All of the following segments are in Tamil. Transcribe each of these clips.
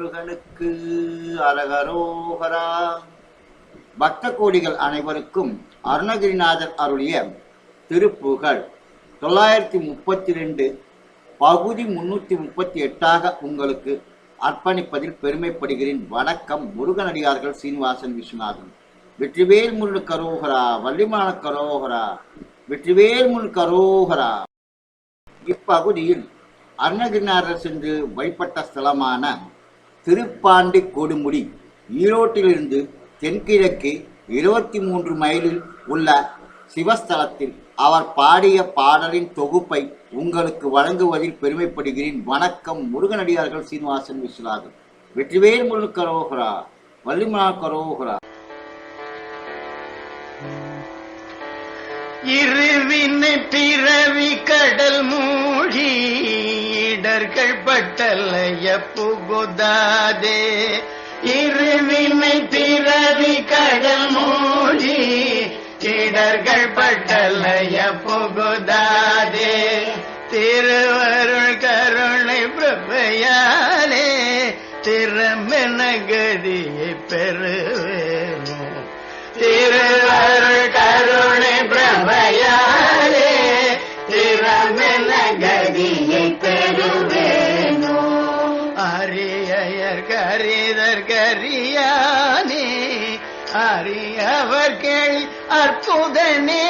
முருகனுக்கு அரகரோகரா பக்த கோடிகள் அனைவருக்கும் அருணகிரிநாதர் அருளிய திருப்புகழ். தொள்ளாயிரத்தி முப்பத்தி ரெண்டு பகுதி முன்னூத்தி முப்பத்தி எட்டாக உங்களுக்கு அர்ப்பணிப்பதில் பெருமைப்படுகிறேன். வணக்கம் முருகனடியார்கள் சீனிவாசன் விஸ்வநாதன். வெற்றிவேல் முருடு கரோகரா வள்ளிமான கரோகரா. வெற்றிவேல் முள் கரோகரா இப்பகுதியில் அருணகிரிநாதர் சென்று வழிபட்ட ஸ்தலமான திருப்பாண்டி கொடுமுடி ஈரோட்டிலிருந்து தென்கிழக்கு இருபத்தி மூன்று மைலில் உள்ள சிவஸ்தலத்தில் அவர் பாடிய பாடலின் தொகுப்பை உங்களுக்கு வழங்குவதில் பெருமைப்படுகிறேன். வணக்கம். முருகனடியார்கள் சீனிவாசன் விஸ்வநாதன். வெற்றிவேல் முருகன் கரோகரா வள்ளிமலா கரோகரா. இருவினை பிறவி கடல் மூழி இடர்கள் பட்டலைய புகுதாதே இருவினை திரவி கடல் மூழ்கி இடர்கள் பட்டலைய புகுதாதே திருவருள் கருணை பிரபையாலே திறமென கதியை பெறுவேனோ திறமென கதியை பெறுவேனோ? அரியர் கரிதர் கரியானே அரியவர் கேள் அற்புதனே.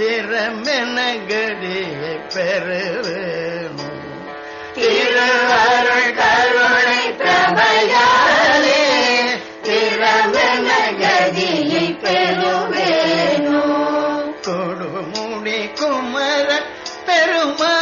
திறமென கதியை பெறுவேணும் திருவருள் கருணை பிரபையாலே திறமென கதியை பெறுவேனோ? கொடுமுடி குமர பெருமாளே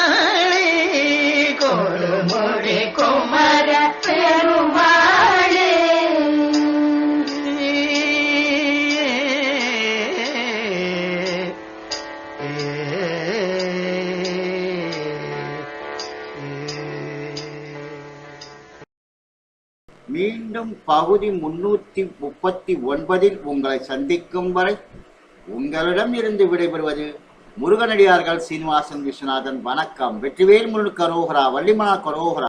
மீண்டும் பகுதி முன்னூத்தி முப்பத்தி ஒன்பதில் உங்களை சந்திக்கும் வரை உங்களிடம் இருந்து விடைபெறுவது முருகனடியார்கள் சீனிவாசன் விஸ்வநாதன். வணக்கம். வெற்றிவேல் முருகன் கரோகரா வள்ளிமனா கரோகரா.